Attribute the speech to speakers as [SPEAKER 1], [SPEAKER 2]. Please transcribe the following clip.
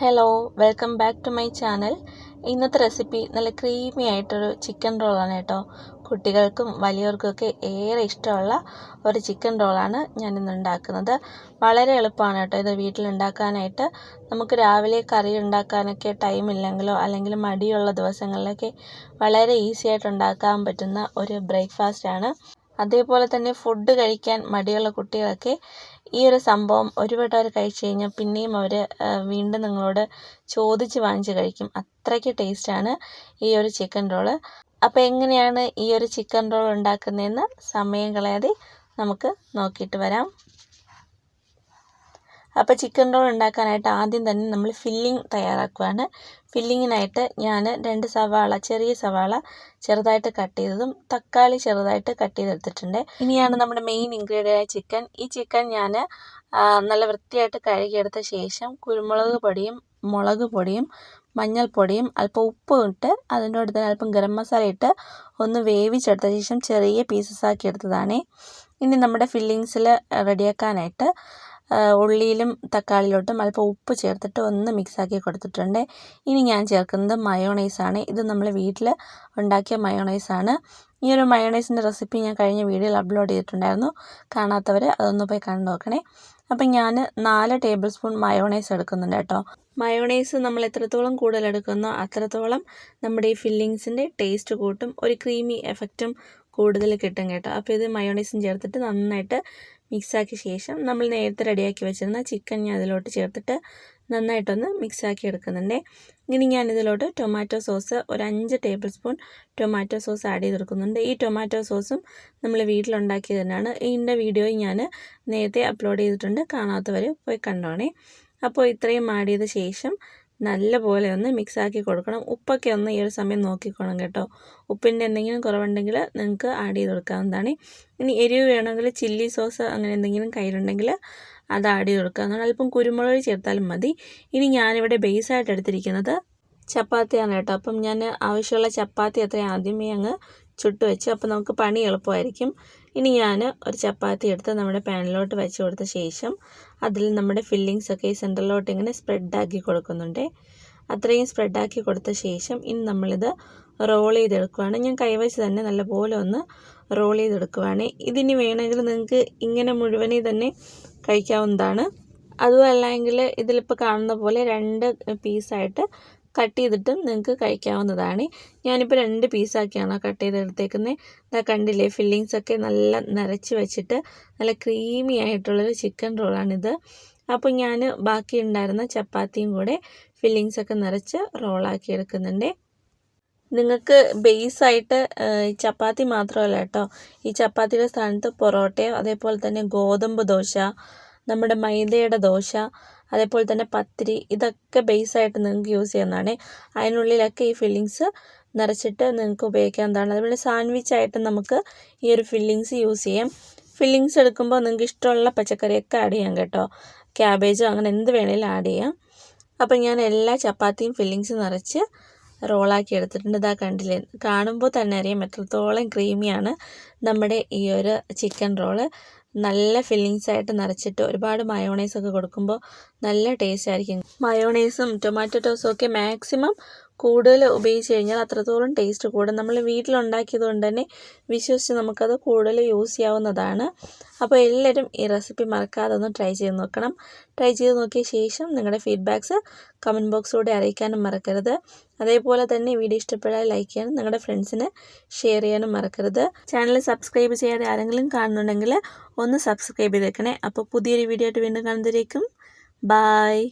[SPEAKER 1] Hello welcome back to my channel ഇന്നത്തെ recipe നല്ല creamy ആയിട്ടൊരു ചിക്കൻ റോളാണ് കേട്ടോ. കുട്ടികൾക്കും വലിയവർക്കുമൊക്കെ ഏറെ ഇഷ്ടമുള്ള ഒരു ചിക്കൻ റോളാണ് ഞാനിന്ന് ഉണ്ടാക്കുന്നത്. വളരെ എളുപ്പമാണ് കേട്ടോ ഇത് വീട്ടിലുണ്ടാക്കാനായിട്ട്. നമുക്ക് രാവിലെ കറി ഉണ്ടാക്കാനൊക്കെ ടൈം ഇല്ലെങ്കിലോ അല്ലെങ്കിൽ മടിയുള്ള ദിവസങ്ങളിലൊക്കെ വളരെ ഈസി ആയിട്ട് ഉണ്ടാക്കാൻ പറ്റുന്ന ഒരു ബ്രേക്ക്ഫാസ്റ്റാണ് അതേപോലെ തന്നെ ഫുഡ് കഴിക്കാൻ മടിയുള്ള കുട്ടികളൊക്കെ ഈ ഒരു സംഭവം ഒരു അവർ കഴിച്ചു കഴിഞ്ഞാൽ പിന്നെയും അവർ വീണ്ടും നിങ്ങളോട് ചോദിച്ച് വാങ്ങിച്ച് കഴിക്കും. അത്രയ്ക്ക് ടേസ്റ്റാണ് ഈ ഒരു ചിക്കൻ റോൾ അപ്പോൾ എങ്ങനെയാണ് ഈ ഒരു ചിക്കൻ റോൾ ഉണ്ടാക്കുന്നതെന്ന് സമയം കളയാതെ നമുക്ക് നോക്കിയിട്ട് വരാം. അപ്പോൾ ചിക്കൻ റോൾ ഉണ്ടാക്കാനായിട്ട് ആദ്യം തന്നെ നമ്മൾ ഫില്ലിംഗ് തയ്യാറാക്കുകയാണ് ഫില്ലിങ്ങിനായിട്ട് ഞാൻ രണ്ട് സവാള ചെറിയ സവാള ചെറുതായിട്ട് കട്ട് ചെയ്തതും തക്കാളി ചെറുതായിട്ട് കട്ട് ചെയ്തെടുത്തിട്ടുണ്ട്. ഇനിയാണ് നമ്മുടെ മെയിൻ ഇൻഗ്രീഡിയന്റ് ചിക്കൻ ഈ ചിക്കൻ ഞാൻ നല്ല വൃത്തിയായിട്ട് കഴുകിയെടുത്ത ശേഷം കുരുമുളക് പൊടിയും മുളക് പൊടിയും മഞ്ഞൾപ്പൊടിയും അല്പം ഉപ്പും ഇട്ട് അതിന്റെ കൂടെ തന്നെ അല്പം ഗരം മസാല ഇട്ട് ഒന്ന് വേവിച്ചെടുത്ത ശേഷം ചെറിയ പീസസ് ആക്കി എടുത്തതാണ്. ഇനി നമ്മുടെ ഫില്ലിങ്സിൽ റെഡിയാക്കാനായിട്ട് ഉള്ളിയിലും തക്കാളിയിലോട്ടും അല്പം ഉപ്പ് ചേർത്തിട്ട് ഒന്ന് മിക്സാക്കി കൊടുത്തിട്ടുണ്ട്. ഇനി ഞാൻ ചേർക്കുന്നത് മയോണൈസാണ് ഇത് നമ്മൾ വീട്ടിൽ ഉണ്ടാക്കിയ മയോണൈസാണ് ഈ ഒരു മയോണൈസിന്റെ റെസിപ്പി ഞാൻ കഴിഞ്ഞ വീഡിയോയിൽ അപ്ലോഡ് ചെയ്തിട്ടുണ്ടായിരുന്നു. കാണാത്തവർ അതൊന്ന് പോയി കണ്ടു നോക്കണേ. അപ്പം ഞാൻ നാല് ടേബിൾ സ്പൂൺ മയോണൈസ് എടുക്കുന്നുണ്ട് കേട്ടോ. മയോണൈസ് നമ്മൾ എത്രത്തോളം കൂടുതൽ എടുക്കുന്നോ അത്രത്തോളം നമ്മുടെ ഈ ഫില്ലിങ്സിന്റെ ടേസ്റ്റ് കൂട്ടും ഒരു ക്രീമി എഫക്റ്റും കൂടുതൽ കിട്ടും കേട്ടോ. അപ്പോൾ ഇത് മയോണൈസും ചേർത്തിട്ട് നന്നായിട്ട് മിക്സാക്കിയ ശേഷം നമ്മൾ നേരത്തെ റെഡിയാക്കി വെച്ചിരുന്ന ചിക്കൻ ഞാൻ അതിലോട്ട് ചേർത്തിട്ട് നന്നായിട്ടൊന്ന് മിക്സാക്കി എടുക്കുന്നുണ്ട്. ഇനി ഞാൻ ഇതിലോട്ട് ടൊമാറ്റോ സോസ് ഒരു അഞ്ച് tablespoon tomato sauce add ചെയ്തെടുക്കുന്നുണ്ട്. ഈ ടൊമാറ്റോ സോസും നമ്മൾ വീട്ടിലുണ്ടാക്കിയത് തന്നെയാണ്. ഇതിന്റെ വീഡിയോ ഞാൻ നേരത്തെ അപ്ലോഡ് ചെയ്തിട്ടുണ്ട്. കാണാത്തവർ പോയി കണ്ടോണേ. അപ്പോൾ ഇത്രയും ആഡ് ചെയ്ത ശേഷം നല്ലപോലെ ഒന്ന് മിക്സാക്കി കൊടുക്കണം. ഉപ്പൊക്കെ ഒന്ന് ഈ ഒരു സമയം നോക്കിക്കോണം കേട്ടോ. ഉപ്പിന്റെ എന്തെങ്കിലും കുറവുണ്ടെങ്കിൽ നിങ്ങൾക്ക് ആഡ് ചെയ്ത് കൊടുക്കാവുന്നതാണ്. ഇനി എരിവ് വേണമെങ്കിൽ ചില്ലി സോസ് അങ്ങനെ എന്തെങ്കിലും കയ്യിലുണ്ടെങ്കിൽ അത് ആഡ് ചെയ്ത് കൊടുക്കാവുന്നതാണ്. അല്പം കുരുമുളക് ചേർത്താലും മതി. ഇനി ഞാനിവിടെ ബേസായിട്ട് എടുത്തിരിക്കുന്നത് ചപ്പാത്തിയാണ് കേട്ടോ. അപ്പം ഞാൻ ആവശ്യമുള്ള ചപ്പാത്തി അത്രയും ആദ്യമേ അങ്ങ് ചുട്ട് വെച്ചു. അപ്പോൾ നമുക്ക് പണി എളുപ്പമായിരിക്കും. ഇനി ഞാൻ ഒരു ചപ്പാത്തി എടുത്ത് നമ്മുടെ പാനിലോട്ട് വെച്ച് കൊടുത്ത ശേഷം അതിൽ നമ്മുടെ ഫില്ലിങ്സ് ഒക്കെ സെന്ററിലോട്ട് ഇങ്ങനെ സ്പ്രെഡാക്കി കൊടുക്കുന്നുണ്ട്. അത്രയും സ്പ്രെഡാക്കി കൊടുത്ത ശേഷം ഇനി നമ്മളിത് റോൾ ചെയ്തെടുക്കുവാണ്. ഞാൻ കൈവച്ച് തന്നെ നല്ലപോലെ ഒന്ന് റോൾ ചെയ്തെടുക്കുവാണ്. ഇതിനി വേണമെങ്കിൽ നിങ്ങൾക്ക് ഇങ്ങനെ മുഴുവനെ തന്നെ കഴിക്കാവുന്നതാണ്. അതുമല്ലെങ്കിൽ ഇതിലിപ്പോൾ കാണുന്ന പോലെ രണ്ട് പീസായിട്ട് കട്ട് ചെയ്തിട്ടും നിങ്ങൾക്ക് കഴിക്കാവുന്നതാണ്. ഞാനിപ്പോൾ രണ്ട് പീസാക്കിയാണ് കട്ട് ചെയ്തെടുത്തേക്കുന്നത് കണ്ടില്ലേ ഫില്ലിങ്സൊക്കെ നല്ല നിറച്ച് വെച്ചിട്ട് നല്ല ക്രീമി ആയിട്ടുള്ളൊരു ചിക്കൻ റോളാണിത് അപ്പോൾ ഞാൻ ബാക്കി ഉണ്ടായിരുന്ന ചപ്പാത്തിയും കൂടെ ഫില്ലിങ്സൊക്കെ നിറച്ച് റോളാക്കി എടുക്കുന്നുണ്ട്. നിങ്ങൾക്ക് ബേസായിട്ട് ചപ്പാത്തി മാത്രമല്ല കേട്ടോ ഈ ചപ്പാത്തിയുടെ സ്ഥാനത്ത് പൊറോട്ടയോ അതേപോലെ തന്നെ ഗോതമ്പ് ദോശ നമ്മുടെ മൈദയുടെ ദോശ അതേപോലെ തന്നെ പത്തിരി ഇതൊക്കെ ബേസായിട്ട് നിങ്ങൾക്ക് യൂസ് ചെയ്യുന്നതാണ് അതിനുള്ളിലൊക്കെ ഈ ഫില്ലിങ്സ് നിറച്ചിട്ട് നിങ്ങൾക്ക് ഉപയോഗിക്കാവുന്നതാണ്. അതുപോലെ സാൻഡ്വിച്ച് ആയിട്ട് നമുക്ക് ഈ ഒരു ഫില്ലിങ്സ് യൂസ് ചെയ്യാം. ഫില്ലിങ്സ് എടുക്കുമ്പോൾ നിങ്ങൾക്ക് ഇഷ്ടമുള്ള പച്ചക്കറിയൊക്കെ ആഡ് ചെയ്യാം കേട്ടോ. ക്യാബേജോ അങ്ങനെ എന്ത് വേണേലും ആഡ് ചെയ്യാം. അപ്പം ഞാൻ എല്ലാ ചപ്പാത്തിയും ഫില്ലിങ്സ് നിറച്ച് റോളാക്കി എടുത്തിട്ടുണ്ട്. ഇതാ കണ്ടില്ലേ? കാണുമ്പോൾ തന്നെ അറിയാം എത്രത്തോളം ക്രീമിയാണ് നമ്മുടെ ഈ ഒരു ചിക്കൻ റോൾ നല്ല ഫില്ലിങ്സ് ആയിട്ട് നിറച്ചിട്ട് ഒരുപാട് മയോണൈസ് ഒക്കെ കൊടുക്കുമ്പോൾ നല്ല ടേസ്റ്റ് ആയിരിക്കും. മയോണൈസും ടൊമാറ്റോ ടോസും ഒക്കെ മാക്സിമം കൂടുതൽ ഉപയോഗിച്ച് കഴിഞ്ഞാൽ അത്രത്തോളം ടേസ്റ്റ് കൂടും. നമ്മൾ വീട്ടിലുണ്ടാക്കിയത് കൊണ്ട് തന്നെ വിശ്വസിച്ച് നമുക്കത് കൂടുതൽ യൂസ് ചെയ്യാവുന്നതാണ്. അപ്പോൾ എല്ലാവരും ഈ റെസിപ്പി മറക്കാതെ ഒന്ന് ട്രൈ ചെയ്ത് നോക്കണം. ട്രൈ ചെയ്ത് നോക്കിയ ശേഷം നിങ്ങളുടെ ഫീഡ്ബാക്ക്സ് കമന്റ് ബോക്സിലൂടെ അറിയിക്കാനും മറക്കരുത്. അതേപോലെ തന്നെ വീഡിയോ ഇഷ്ടപ്പെടാൻ ലൈക്ക് ചെയ്യാനും നിങ്ങളുടെ ഫ്രണ്ട്സിന് ഷെയർ ചെയ്യാനും മറക്കരുത്. ചാനൽ സബ്സ്ക്രൈബ് ചെയ്യാതെ ആരെങ്കിലും കാണുന്നുണ്ടെങ്കിൽ ഒന്ന് സബ്സ്ക്രൈബ് ചെയ്തേക്കണേ. അപ്പോൾ പുതിയൊരു വീഡിയോ ആയിട്ട് വീണ്ടും കാണുന്നതിരിക്കും ബായ്